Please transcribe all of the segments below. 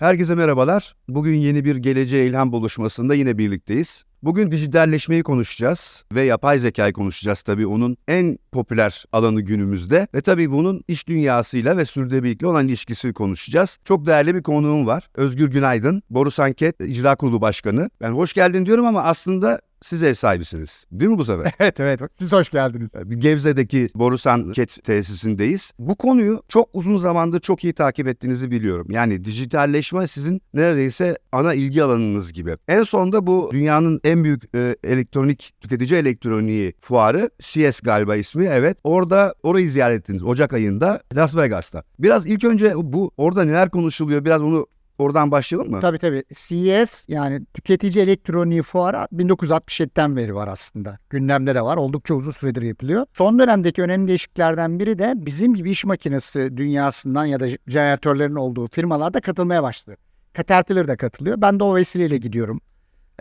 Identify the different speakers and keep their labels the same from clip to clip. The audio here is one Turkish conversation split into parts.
Speaker 1: Herkese merhabalar. Bugün yeni bir Geleceğe İlham buluşmasında yine birlikteyiz. Bugün dijitalleşmeyi konuşacağız ve yapay zekayı konuşacağız tabii onun en popüler alanı günümüzde. Ve tabii bunun iş dünyasıyla ve sürdürülebilirlikle olan ilişkisi konuşacağız. Çok değerli bir konuğum var. Özgür Günaydın, Boru Anket İcra Kurulu Başkanı. Ben hoş geldin diyorum ama aslında siz ev sahibisiniz. Değil mi bu sefer?
Speaker 2: Evet evet. Siz hoş geldiniz.
Speaker 1: Gebze'deki Borusan Ket tesisindeyiz. Bu konuyu çok uzun zamandır çok iyi takip ettiğinizi biliyorum. Yani dijitalleşme sizin neredeyse ana ilgi alanınız gibi. En sonda bu dünyanın en büyük e, elektronik tüketici elektroniği fuarı CS galiba ismi evet. Orada orayı ziyaret ettiniz Ocak ayında Las Vegas'ta. Biraz ilk önce bu orada neler konuşuluyor biraz onu oradan başlayalım mı?
Speaker 2: Tabii tabii. CES yani tüketici elektroniği fuarı 1967'den beri var aslında. Gündemde de var. Oldukça uzun süredir yapılıyor. Son dönemdeki önemli değişikliklerden biri de bizim gibi iş makinesi dünyasından ya da jeneratörlerin olduğu firmalarda katılmaya başladı. Caterpillar da katılıyor. Ben de o vesileyle gidiyorum.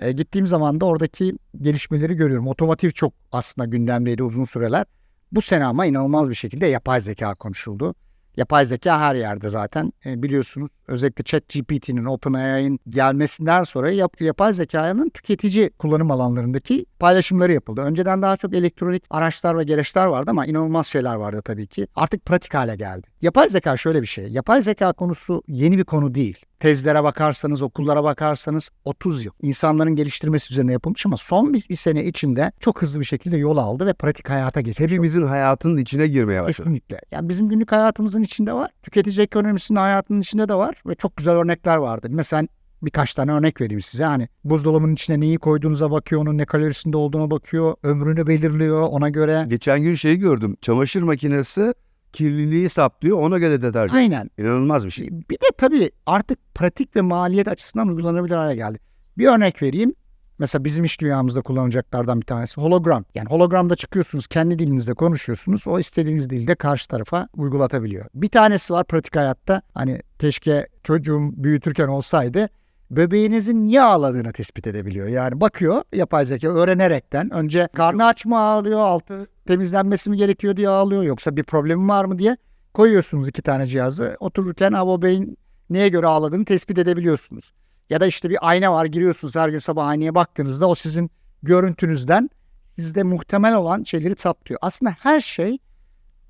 Speaker 2: E, gittiğim zaman da oradaki gelişmeleri görüyorum. Otomotiv çok aslında gündemdeydi uzun süreler. Bu sene ama inanılmaz bir şekilde yapay zeka konuşuldu. Yapay zeka her yerde zaten e, biliyorsunuz. Özellikle ChatGPT'nin, OpenAI'nin gelmesinden sonra yap, yapay zekanın tüketici kullanım alanlarındaki paylaşımları yapıldı. Önceden daha çok elektronik araçlar ve gereçler vardı ama inanılmaz şeyler vardı tabii ki. Artık pratik hale geldi. Yapay zeka şöyle bir şey. Yapay zeka konusu yeni bir konu değil. Tezlere bakarsanız, okullara bakarsanız 30 yıl insanların geliştirmesi üzerine yapılmış ama son bir, bir sene içinde çok hızlı bir şekilde yol aldı ve pratik hayata geçti.
Speaker 1: Hepimizin hayatının içine girmeye başladı.
Speaker 2: Kesinlikle. Yani bizim günlük hayatımızın içinde var. Tüketici ekonomisinin hayatının içinde de var ve çok güzel örnekler vardı. Mesela birkaç tane örnek vereyim size. Hani buzdolabının içine neyi koyduğunuza bakıyor, onun ne kalorisinde olduğuna bakıyor, ömrünü belirliyor ona göre.
Speaker 1: Geçen gün şeyi gördüm. Çamaşır makinesi kirliliği saplıyor ona göre deterjan.
Speaker 2: Aynen.
Speaker 1: İnanılmaz bir şey.
Speaker 2: Bir de tabii artık pratik ve maliyet açısından uygulanabilir hale geldi. Bir örnek vereyim. Mesela bizim iş dünyamızda kullanacaklardan bir tanesi hologram. Yani hologramda çıkıyorsunuz, kendi dilinizde konuşuyorsunuz. O istediğiniz dilde karşı tarafa uygulatabiliyor. Bir tanesi var pratik hayatta. Hani keşke çocuğum büyütürken olsaydı bebeğinizin niye ağladığını tespit edebiliyor. Yani bakıyor yapay zeka öğrenerekten önce karnı aç mı ağlıyor, altı temizlenmesi mi gerekiyor diye ağlıyor yoksa bir problemi var mı diye koyuyorsunuz iki tane cihazı. Otururken ha, o beyin neye göre ağladığını tespit edebiliyorsunuz. Ya da işte bir ayna var giriyorsunuz her gün sabah aynaya baktığınızda o sizin görüntünüzden sizde muhtemel olan şeyleri saptıyor. Aslında her şey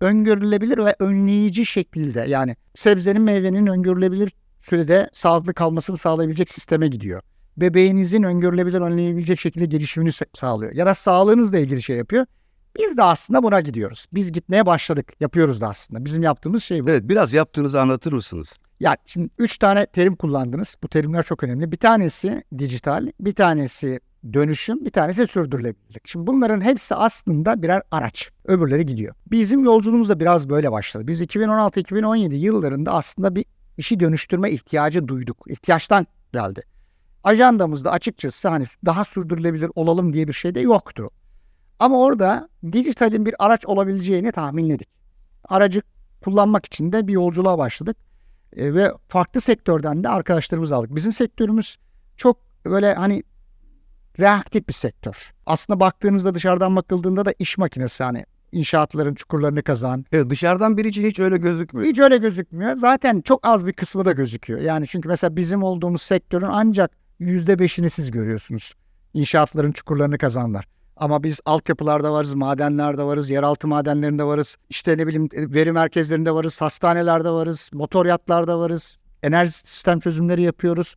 Speaker 2: öngörülebilir ve önleyici şekilde yani sebzenin meyvenin öngörülebilir sürede sağlıklı kalmasını sağlayabilecek sisteme gidiyor. Bebeğinizin öngörülebilir önleyebilecek şekilde gelişimini sağlıyor. Ya da sağlığınızla ilgili şey yapıyor. Biz de aslında buna gidiyoruz. Biz gitmeye başladık. Yapıyoruz da aslında. Bizim yaptığımız şey bu.
Speaker 1: Evet biraz yaptığınızı anlatır mısınız?
Speaker 2: Ya şimdi üç tane terim kullandınız. Bu terimler çok önemli. Bir tanesi dijital, bir tanesi dönüşüm, bir tanesi sürdürülebilirlik. Şimdi bunların hepsi aslında birer araç. Öbürleri gidiyor. Bizim yolculuğumuz da biraz böyle başladı. Biz 2016-2017 yıllarında aslında bir işi dönüştürme ihtiyacı duyduk. İhtiyaçtan geldi. Ajandamızda açıkçası hani daha sürdürülebilir olalım diye bir şey de yoktu. Ama orada dijitalin bir araç olabileceğini tahminledik. Aracı kullanmak için de bir yolculuğa başladık. E, ve farklı sektörden de arkadaşlarımız aldık. Bizim sektörümüz çok böyle hani reaktif bir sektör. Aslında baktığınızda dışarıdan bakıldığında da iş makinesi hani inşaatların çukurlarını kazan.
Speaker 1: Evet, dışarıdan biri için hiç öyle gözükmüyor.
Speaker 2: Hiç öyle gözükmüyor. Zaten çok az bir kısmı da gözüküyor. Yani çünkü mesela bizim olduğumuz sektörün ancak yüzde beşini siz görüyorsunuz. İnşaatların çukurlarını kazanlar. Ama biz altyapılarda varız, madenlerde varız, yeraltı madenlerinde varız. İşte ne bileyim veri merkezlerinde varız, hastanelerde varız, motor yatlarda varız. Enerji sistem çözümleri yapıyoruz.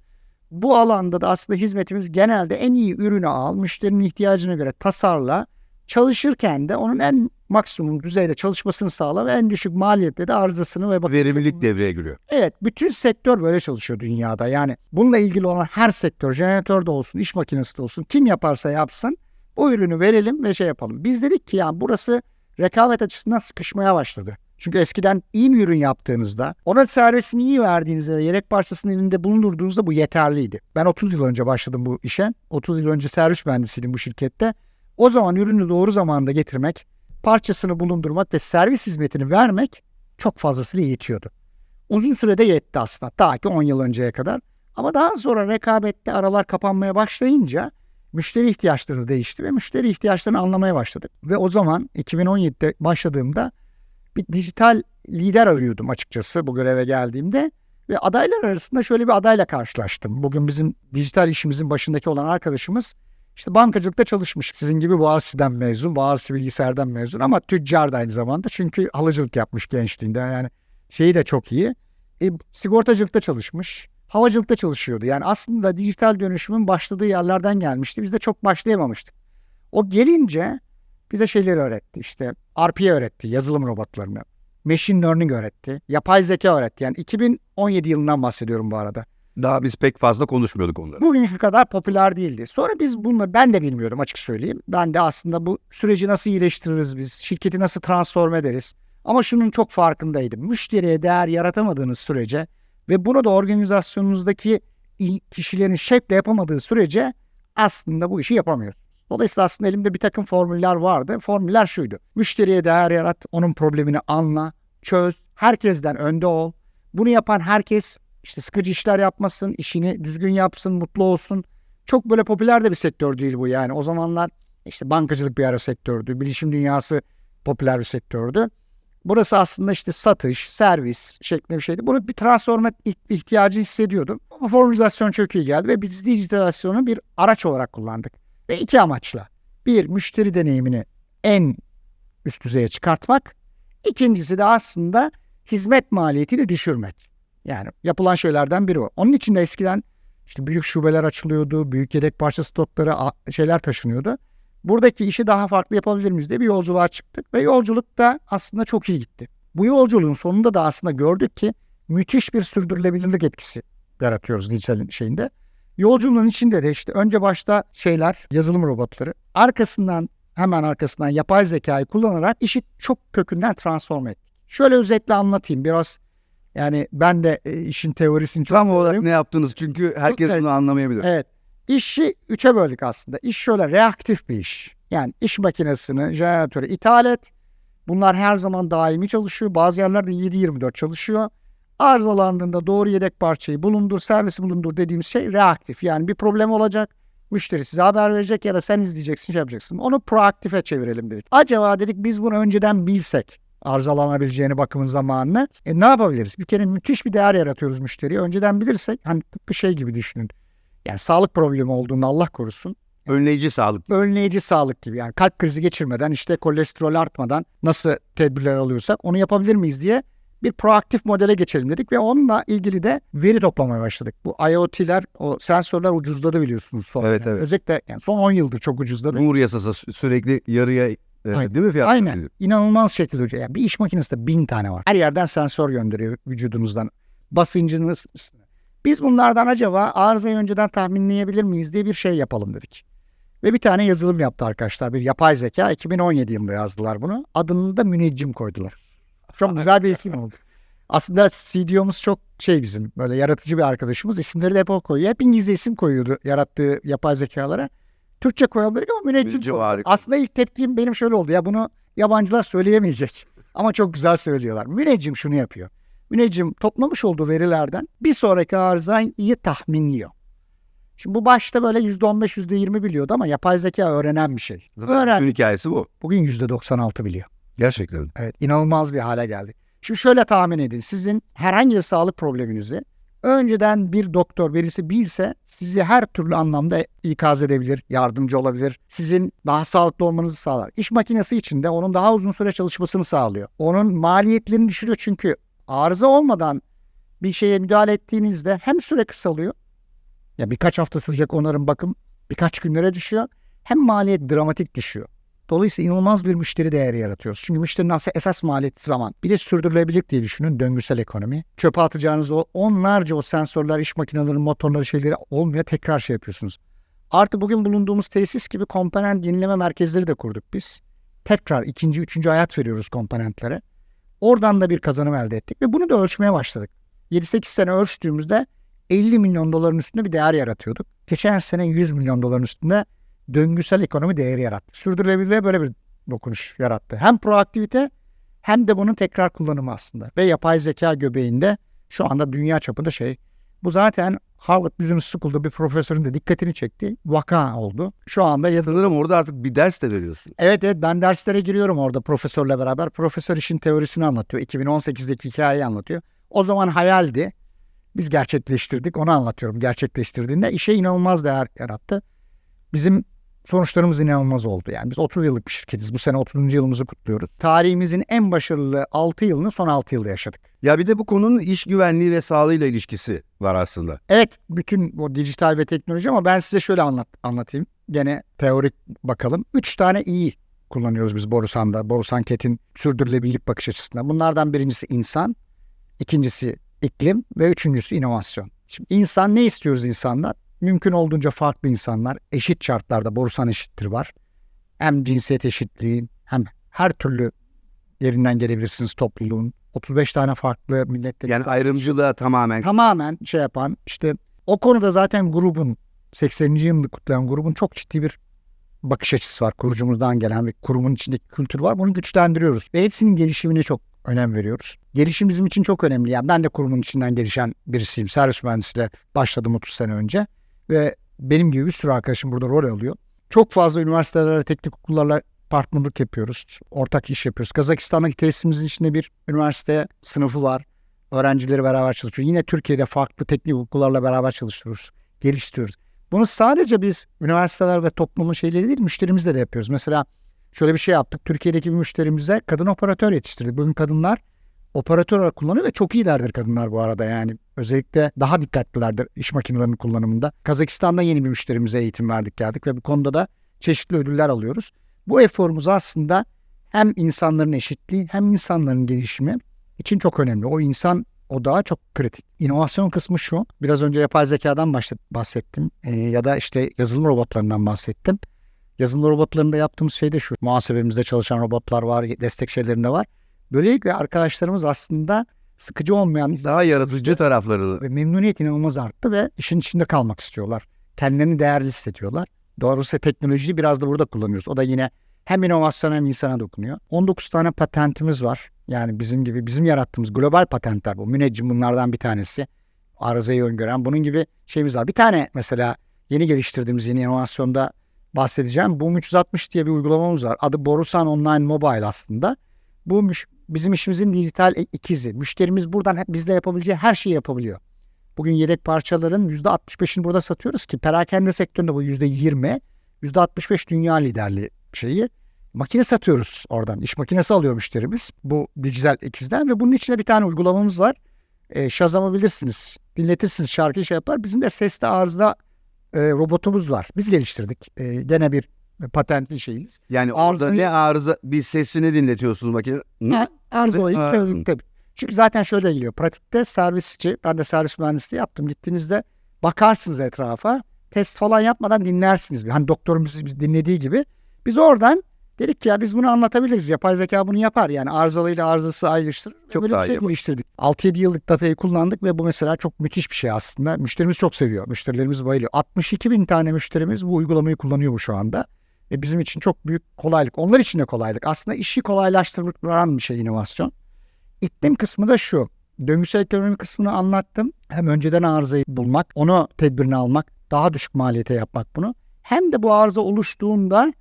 Speaker 2: Bu alanda da aslında hizmetimiz genelde en iyi ürünü al, müşterinin ihtiyacına göre tasarla, çalışırken de onun en maksimum düzeyde çalışmasını sağla ve en düşük maliyette de arızasını ve bakım
Speaker 1: Verimlilik devreye giriyor.
Speaker 2: Evet, bütün sektör böyle çalışıyor dünyada. Yani bununla ilgili olan her sektör, jeneratör de olsun, iş makinesi de olsun, kim yaparsa yapsın bu ürünü verelim ve şey yapalım. Biz dedik ki ya burası rekabet açısından sıkışmaya başladı. Çünkü eskiden iyi bir ürün yaptığınızda, ona servisini iyi verdiğinizde ve yedek parçasını elinde bulundurduğunuzda bu yeterliydi. Ben 30 yıl önce başladım bu işe. 30 yıl önce servis mühendisiydim bu şirkette. O zaman ürünü doğru zamanda getirmek, parçasını bulundurmak ve servis hizmetini vermek çok fazlasıyla yetiyordu. Uzun sürede yetti aslında. Ta ki 10 yıl önceye kadar. Ama daha sonra rekabette aralar kapanmaya başlayınca müşteri ihtiyaçları değişti ve müşteri ihtiyaçlarını anlamaya başladık. Ve o zaman 2017'de başladığımda bir dijital lider arıyordum açıkçası bu göreve geldiğimde. Ve adaylar arasında şöyle bir adayla karşılaştım. Bugün bizim dijital işimizin başındaki olan arkadaşımız işte bankacılıkta çalışmış. Sizin gibi Boğaziçi'den mezun, Boğaziçi bilgisayardan mezun ama tüccar da aynı zamanda. Çünkü halıcılık yapmış gençliğinde. Yani şeyi de çok iyi. E, sigortacılıkta çalışmış. Havacılıkta çalışıyordu. Yani aslında dijital dönüşümün başladığı yerlerden gelmişti. Biz de çok başlayamamıştık. O gelince bize şeyleri öğretti. İşte RPA öğretti, yazılım robotlarını. Machine learning öğretti. Yapay zeka öğretti. Yani 2017 yılından bahsediyorum bu arada.
Speaker 1: Daha biz pek fazla konuşmuyorduk onları.
Speaker 2: Bugünkü kadar popüler değildi. Sonra biz bunları ben de bilmiyorum açık söyleyeyim. Ben de aslında bu süreci nasıl iyileştiririz biz? Şirketi nasıl transform ederiz? Ama şunun çok farkındaydım. Müşteriye değer yaratamadığınız sürece ve bunu da organizasyonunuzdaki il- kişilerin şevkle yapamadığı sürece aslında bu işi yapamıyorsunuz. Dolayısıyla aslında elimde bir takım formüller vardı. Formüller şuydu. Müşteriye değer yarat, onun problemini anla, çöz, herkesten önde ol. Bunu yapan herkes işte sıkıcı işler yapmasın, işini düzgün yapsın, mutlu olsun. Çok böyle popüler de bir sektör değil bu yani. O zamanlar işte bankacılık bir ara sektördü, bilişim dünyası popüler bir sektördü. Burası aslında işte satış, servis şeklinde bir şeydi. Bunu bir transform et- ihtiyacı hissediyordum. Bu formülizasyon çok iyi geldi ve biz dijitalasyonu bir araç olarak kullandık. Ve iki amaçla. Bir, müşteri deneyimini en üst düzeye çıkartmak. İkincisi de aslında hizmet maliyetini düşürmek. Yani yapılan şeylerden biri o. Onun için de eskiden işte büyük şubeler açılıyordu, büyük yedek parça stokları şeyler taşınıyordu. Buradaki işi daha farklı yapabilir miyiz diye bir yolculuğa çıktık ve yolculuk da aslında çok iyi gitti. Bu yolculuğun sonunda da aslında gördük ki müthiş bir sürdürülebilirlik etkisi yaratıyoruz dijital şeyinde. Yolculuğun içinde de işte önce başta şeyler, yazılım robotları, arkasından hemen arkasından yapay zekayı kullanarak işi çok kökünden transform ettik. Şöyle özetle anlatayım biraz yani ben de e, işin teorisini çok
Speaker 1: Tam olarak ne yaptınız? Çünkü herkes
Speaker 2: Evet.
Speaker 1: bunu anlamayabilir.
Speaker 2: Evet. İşi üçe böldük aslında. İş şöyle reaktif bir iş. Yani iş makinesini, jeneratörü ithal et. Bunlar her zaman daimi çalışıyor. Bazı yerlerde 7-24 çalışıyor. Arızalandığında doğru yedek parçayı bulundur, servisi bulundur dediğimiz şey reaktif. Yani bir problem olacak. Müşteri size haber verecek ya da sen izleyeceksin, şey yapacaksın. Onu proaktife çevirelim dedik. Acaba dedik biz bunu önceden bilsek arızalanabileceğini bakımın zamanını. E ne yapabiliriz? Bir kere müthiş bir değer yaratıyoruz müşteriye. Önceden bilirsek hani tıpkı şey gibi düşünün. Yani sağlık problemi olduğunda Allah korusun.
Speaker 1: Önleyici sağlık.
Speaker 2: Önleyici sağlık gibi yani kalp krizi geçirmeden işte kolesterol artmadan nasıl tedbirler alıyorsak onu yapabilir miyiz diye bir proaktif modele geçelim dedik ve onunla ilgili de veri toplamaya başladık. Bu IoT'ler, o sensörler ucuzladı biliyorsunuz son.
Speaker 1: Evet,
Speaker 2: yani.
Speaker 1: evet.
Speaker 2: Özellikle yani son 10 yıldır çok ucuzladı.
Speaker 1: Cumhur yasası sü- sürekli yarıya e,
Speaker 2: Aynen.
Speaker 1: değil mi fiyat?
Speaker 2: Aynen. İnanılmaz şekilde ucuz. Yani bir iş makinesinde bin tane var. Her yerden sensör gönderiyor vücudunuzdan. Basıncınız. Biz bunlardan acaba arızayı önceden tahminleyebilir miyiz diye bir şey yapalım dedik. Ve bir tane yazılım yaptı arkadaşlar. Bir yapay zeka. 2017 yılında yazdılar bunu. Adını da müneccim koydular. Çok güzel bir isim oldu. Aslında CDO'muz çok şey bizim böyle yaratıcı bir arkadaşımız. İsimleri de hep o koyuyor. Hep İngilizce isim koyuyordu yarattığı yapay zekalara. Türkçe koyalım dedik ama müneccim
Speaker 1: harika.
Speaker 2: Aslında ilk tepkim benim şöyle oldu. Ya bunu yabancılar söyleyemeyecek. Ama çok güzel söylüyorlar. Müneccim şunu yapıyor. Müneccim toplamış olduğu verilerden bir sonraki arızayı tahminliyor. Şimdi bu başta böyle %15, %20 biliyordu ama yapay zeka öğrenen bir şey.
Speaker 1: Zaten
Speaker 2: Öğren.
Speaker 1: bütün hikayesi bu.
Speaker 2: Bugün %96 biliyor.
Speaker 1: Gerçekten.
Speaker 2: Evet inanılmaz bir hale geldi. Şimdi şöyle tahmin edin. Sizin herhangi bir sağlık probleminizi önceden bir doktor birisi bilse sizi her türlü anlamda ikaz edebilir, yardımcı olabilir. Sizin daha sağlıklı olmanızı sağlar. İş makinesi için de onun daha uzun süre çalışmasını sağlıyor. Onun maliyetlerini düşürüyor çünkü arıza olmadan bir şeye müdahale ettiğinizde hem süre kısalıyor. Ya birkaç hafta sürecek onarım bakım birkaç günlere düşüyor. Hem maliyet dramatik düşüyor. Dolayısıyla inanılmaz bir müşteri değeri yaratıyoruz. Çünkü müşterinin aslında esas maliyeti zaman. Bir de sürdürülebilirlik diye düşünün döngüsel ekonomi. Çöpe atacağınız o onlarca o sensörler, iş makineleri, motorları şeyleri olmuyor tekrar şey yapıyorsunuz. Artı bugün bulunduğumuz tesis gibi komponent yenileme merkezleri de kurduk biz. Tekrar ikinci, üçüncü hayat veriyoruz komponentlere. Oradan da bir kazanım elde ettik ve bunu da ölçmeye başladık. 7-8 sene ölçtüğümüzde 50 milyon doların üstünde bir değer yaratıyorduk. Geçen sene 100 milyon doların üstünde döngüsel ekonomi değeri yarattı. Sürdürülebilirliğe böyle bir dokunuş yarattı. Hem proaktivite hem de bunun tekrar kullanımı aslında. Ve yapay zeka göbeğinde şu anda dünya çapında şey. Bu zaten Harvard Business School'da bir profesörün de dikkatini çekti. Vaka oldu. Şu anda yazılı.
Speaker 1: Sanırım orada artık bir ders de veriyorsun.
Speaker 2: Evet evet ben derslere giriyorum orada profesörle beraber. Profesör işin teorisini anlatıyor. 2018'deki hikayeyi anlatıyor. O zaman hayaldi. Biz gerçekleştirdik. Onu anlatıyorum. Gerçekleştirdiğinde işe inanılmaz değer yarattı. Bizim sonuçlarımız inanılmaz oldu. Yani biz 30 yıllık bir şirketiz. Bu sene 30. yılımızı kutluyoruz. Tarihimizin en başarılı 6 yılını son 6 yılda yaşadık.
Speaker 1: Ya bir de bu konunun iş güvenliği ve sağlığıyla ilişkisi var aslında.
Speaker 2: Evet bütün o dijital ve teknoloji ama ben size şöyle anlat, anlatayım. Gene teorik bakalım. Üç tane iyi kullanıyoruz biz Borusan'da. Borusan Ket'in sürdürülebilirlik bakış açısından. Bunlardan birincisi insan, ikincisi iklim ve üçüncüsü inovasyon. Şimdi insan ne istiyoruz insanlar? Mümkün olduğunca farklı insanlar eşit şartlarda Borusan eşittir var. Hem cinsiyet eşitliği hem her türlü yerinden gelebilirsiniz topluluğun. 35 tane farklı milletten
Speaker 1: Yani ayrımcılığa tamamen
Speaker 2: tamamen şey yapan işte o konuda zaten grubun 80. yılını kutlayan grubun çok ciddi bir bakış açısı var. Kurucumuzdan gelen ve kurumun içindeki kültür var. Bunu güçlendiriyoruz. Ve hepsinin gelişimine çok önem veriyoruz. Gelişim bizim için çok önemli. Yani ben de kurumun içinden gelişen birisiyim. Servis mühendisiyle başladım 30 sene önce. Ve benim gibi bir sürü arkadaşım burada rol alıyor. Çok fazla üniversitelerle, teknik okullarla partnerlik yapıyoruz. Ortak iş yapıyoruz. Kazakistan'daki tesisimizin içinde bir üniversite sınıfı var. Öğrencileri beraber çalışıyor. Yine Türkiye'de farklı teknik okullarla beraber çalıştırıyoruz. Geliştiriyoruz. Bunu sadece biz üniversiteler ve toplumun şeyleri değil, müşterimizle de yapıyoruz. Mesela şöyle bir şey yaptık. Türkiye'deki bir müşterimize kadın operatör yetiştirdik. Bugün kadınlar operatör olarak kullanıyor ve çok iyilerdir kadınlar bu arada yani. Özellikle daha dikkatlilerdir iş makinelerinin kullanımında. Kazakistan'da yeni bir müşterimize eğitim verdik geldik ve bu konuda da çeşitli ödüller alıyoruz. Bu eforumuz aslında hem insanların eşitliği hem insanların gelişimi için çok önemli. O insan o daha çok kritik. İnovasyon kısmı şu. Biraz önce yapay zekadan bahsettim. Ee, ya da işte yazılım robotlarından bahsettim. Yazılım robotlarında yaptığımız şey de şu. Muhasebemizde çalışan robotlar var, destek şeylerinde var. Böylelikle arkadaşlarımız aslında sıkıcı olmayan
Speaker 1: daha yaratıcı tarafları.
Speaker 2: ve memnuniyet inanılmaz arttı ve işin içinde kalmak istiyorlar. Kendilerini değerli hissediyorlar. Doğrusu teknolojiyi biraz da burada kullanıyoruz. O da yine hem inovasyon hem insana dokunuyor. 19 tane patentimiz var. Yani bizim gibi bizim yarattığımız global patentler bu. Müneccim bunlardan bir tanesi. Arızayı öngören bunun gibi şeyimiz var. Bir tane mesela yeni geliştirdiğimiz yeni inovasyonda bahsedeceğim. Bu 360 diye bir uygulamamız var. Adı Borusan Online Mobile aslında. Bu bizim işimizin dijital e- ikizi. Müşterimiz buradan hep bizde yapabileceği her şeyi yapabiliyor. Bugün yedek parçaların %65'ini burada satıyoruz ki perakende sektöründe bu %20, %65 dünya liderliği şeyi. Makine satıyoruz oradan. İş makinesi alıyor müşterimiz bu dijital ikizden ve bunun içinde bir tane uygulamamız var. E, Shazam'ı bilirsiniz. Dinletirsiniz şarkıyı şey yapar. Bizim de sesli arıza e, robotumuz var. Biz geliştirdik. E, gene bir patentli şeyimiz.
Speaker 1: Yani orada
Speaker 2: Arızayı-
Speaker 1: ne arıza bir sesini dinletiyorsunuz makine.
Speaker 2: Ha, arızayı çözdük tabii. Çünkü zaten şöyle geliyor. Pratikte servisçi, ben de servis mühendisliği yaptım. Gittiğinizde bakarsınız etrafa. Test falan yapmadan dinlersiniz. Hani doktorumuz dinlediği gibi. Biz oradan dedik ki ya biz bunu anlatabiliriz. Yapay zeka bunu yapar. Yani arızalıyla arızası ayrıştırır.
Speaker 1: Çok
Speaker 2: böyle
Speaker 1: daha
Speaker 2: şey
Speaker 1: iyi
Speaker 2: geliştirdik. 6-7 yıllık datayı kullandık ve bu mesela çok müthiş bir şey aslında. Müşterimiz çok seviyor. Müşterilerimiz bayılıyor. 62 bin tane müşterimiz bu uygulamayı kullanıyor bu şu anda. Ve bizim için çok büyük kolaylık. Onlar için de kolaylık. Aslında işi kolaylaştıran bir şey inovasyon. İklim kısmı da şu. Döngüsel ekonomi kısmını anlattım. Hem önceden arızayı bulmak, onu tedbirini almak, daha düşük maliyete yapmak bunu. Hem de bu arıza oluştuğunda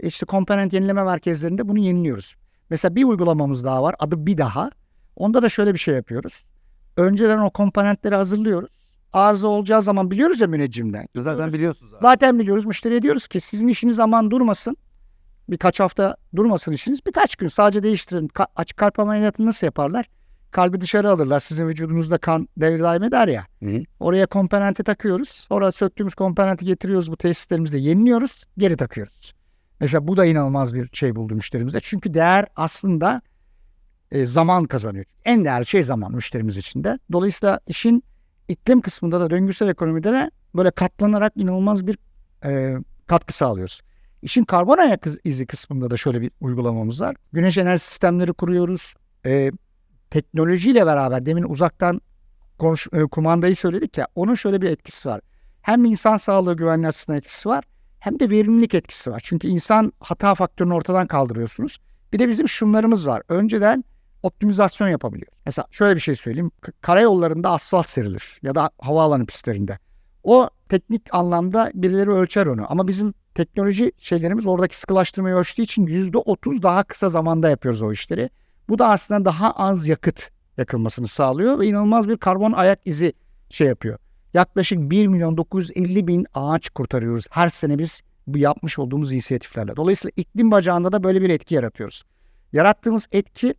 Speaker 2: işte komponent yenileme merkezlerinde bunu yeniliyoruz. Mesela bir uygulamamız daha var. Adı bir daha. Onda da şöyle bir şey yapıyoruz. Önceden o komponentleri hazırlıyoruz. Arıza olacağı zaman biliyoruz ya müneccimden.
Speaker 1: Zaten biliyorsunuz. abi.
Speaker 2: Zaten biliyoruz müşteriye diyoruz ki sizin işiniz aman durmasın. Birkaç hafta durmasın işiniz. Birkaç gün sadece değiştirin. Ka- açık kalp ameliyatını nasıl yaparlar? Kalbi dışarı alırlar. Sizin vücudunuzda kan devir daim eder ya.
Speaker 1: Hı.
Speaker 2: Oraya komponenti takıyoruz. Orada söktüğümüz komponenti getiriyoruz bu tesislerimizde yeniliyoruz. Geri takıyoruz. Mesela bu da inanılmaz bir şey buldu müşterimize. Çünkü değer aslında e, zaman kazanıyor. En değerli şey zaman müşterimiz için de. Dolayısıyla işin iklim kısmında da döngüsel ekonomide de böyle katlanarak inanılmaz bir e, katkı sağlıyoruz. İşin karbon ayak iz- izi kısmında da şöyle bir uygulamamız var. Güneş enerji sistemleri kuruyoruz. E, teknolojiyle beraber demin uzaktan konuş, e, kumandayı söyledik ya onun şöyle bir etkisi var. Hem insan sağlığı güvenliği açısından etkisi var hem de verimlilik etkisi var. Çünkü insan hata faktörünü ortadan kaldırıyorsunuz. Bir de bizim şunlarımız var. Önceden optimizasyon yapabiliyoruz. Mesela şöyle bir şey söyleyeyim. Karayollarında asfalt serilir ya da havaalanı pistlerinde. O teknik anlamda birileri ölçer onu. Ama bizim teknoloji şeylerimiz oradaki sıkılaştırmayı ölçtüğü için %30 daha kısa zamanda yapıyoruz o işleri. Bu da aslında daha az yakıt yakılmasını sağlıyor ve inanılmaz bir karbon ayak izi şey yapıyor. Yaklaşık 1 milyon 950 bin ağaç kurtarıyoruz her sene biz bu yapmış olduğumuz inisiyatiflerle. Dolayısıyla iklim bacağında da böyle bir etki yaratıyoruz. Yarattığımız etki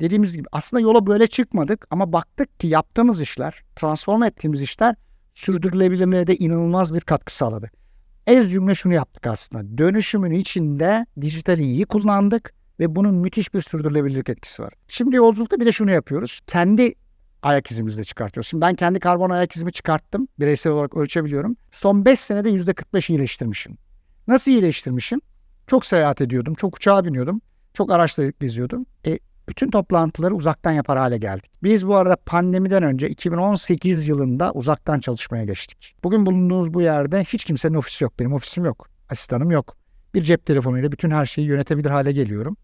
Speaker 2: dediğimiz gibi aslında yola böyle çıkmadık ama baktık ki yaptığımız işler, transform ettiğimiz işler sürdürülebilirliğe de inanılmaz bir katkı sağladı. Ez cümle şunu yaptık aslında. Dönüşümün içinde dijitali iyi kullandık ve bunun müthiş bir sürdürülebilirlik etkisi var. Şimdi yolculukta bir de şunu yapıyoruz. Kendi ayak izimizle çıkartıyoruz. Şimdi ben kendi karbon ayak izimi çıkarttım. Bireysel olarak ölçebiliyorum. Son 5 senede %45 iyileştirmişim. Nasıl iyileştirmişim? Çok seyahat ediyordum. Çok uçağa biniyordum. Çok araçla izliyordum. E, bütün toplantıları uzaktan yapar hale geldik. Biz bu arada pandemiden önce 2018 yılında uzaktan çalışmaya geçtik. Bugün bulunduğumuz bu yerde hiç kimsenin ofisi yok. Benim ofisim yok. Asistanım yok. Bir cep telefonuyla bütün her şeyi yönetebilir hale geliyorum.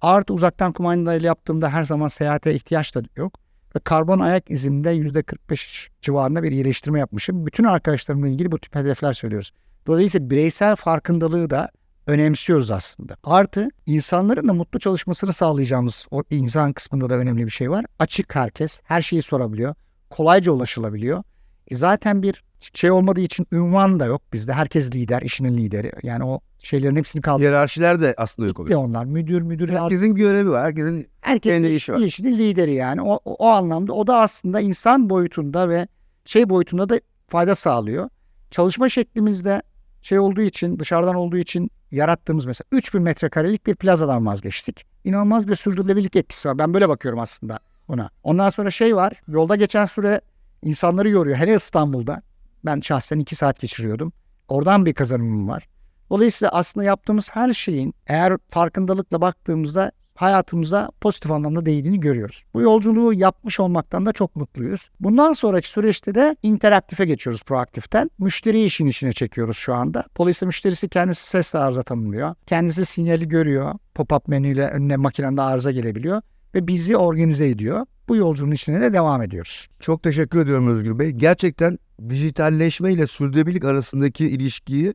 Speaker 2: Artı uzaktan kumandayla yaptığımda her zaman seyahate ihtiyaç da yok. Ve karbon ayak izimde %45 civarında bir iyileştirme yapmışım. Bütün arkadaşlarımla ilgili bu tip hedefler söylüyoruz. Dolayısıyla bireysel farkındalığı da önemsiyoruz aslında. Artı insanların da mutlu çalışmasını sağlayacağımız o insan kısmında da önemli bir şey var. Açık herkes her şeyi sorabiliyor. Kolayca ulaşılabiliyor. E zaten bir şey olmadığı için ünvan da yok bizde. Herkes lider, işinin lideri. Yani o şeylerin hepsini kaldırıyor.
Speaker 1: Hiyerarşiler de aslında yok oluyor.
Speaker 2: onlar. Müdür, müdür,
Speaker 1: Herkesin görevi var. Herkesin
Speaker 2: Herkes
Speaker 1: kendi işi var.
Speaker 2: işinin lideri yani. O, o, o anlamda o da aslında insan boyutunda ve şey boyutunda da fayda sağlıyor. Çalışma şeklimizde şey olduğu için dışarıdan olduğu için yarattığımız mesela 3000 metrekarelik bir plazadan vazgeçtik. İnanılmaz bir sürdürülebilirlik etkisi var. Ben böyle bakıyorum aslında buna. Ondan sonra şey var. Yolda geçen süre insanları yoruyor. Hele İstanbul'da. Ben şahsen 2 saat geçiriyordum. Oradan bir kazanımım var. Dolayısıyla aslında yaptığımız her şeyin eğer farkındalıkla baktığımızda hayatımıza pozitif anlamda değdiğini görüyoruz. Bu yolculuğu yapmış olmaktan da çok mutluyuz. Bundan sonraki süreçte de interaktife geçiyoruz proaktiften. Müşteriyi işin içine çekiyoruz şu anda. Dolayısıyla müşterisi kendisi sesle arıza tanımlıyor. Kendisi sinyali görüyor. Pop-up menüyle önüne makinende arıza gelebiliyor ve bizi organize ediyor. Bu yolculuğun içine de devam ediyoruz.
Speaker 1: Çok teşekkür ediyorum Özgür Bey. Gerçekten dijitalleşme ile sürdürülebilirlik arasındaki ilişkiyi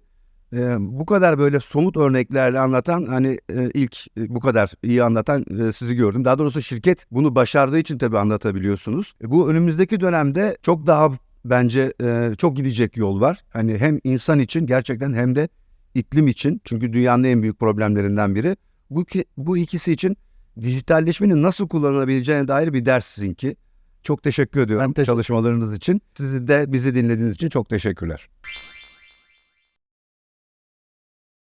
Speaker 1: e, bu kadar böyle somut örneklerle anlatan hani e, ilk e, bu kadar iyi anlatan e, sizi gördüm. Daha doğrusu şirket bunu başardığı için tabii anlatabiliyorsunuz. E, bu önümüzdeki dönemde çok daha bence e, çok gidecek yol var. Hani hem insan için gerçekten hem de iklim için. Çünkü dünyanın en büyük problemlerinden biri. Bu, ki- bu ikisi için dijitalleşmenin nasıl kullanılabileceğine dair bir ders sizinki. Çok teşekkür ediyorum
Speaker 2: Ben teşekkür-
Speaker 1: çalışmalarınız için. Sizi de bizi dinlediğiniz için çok teşekkürler.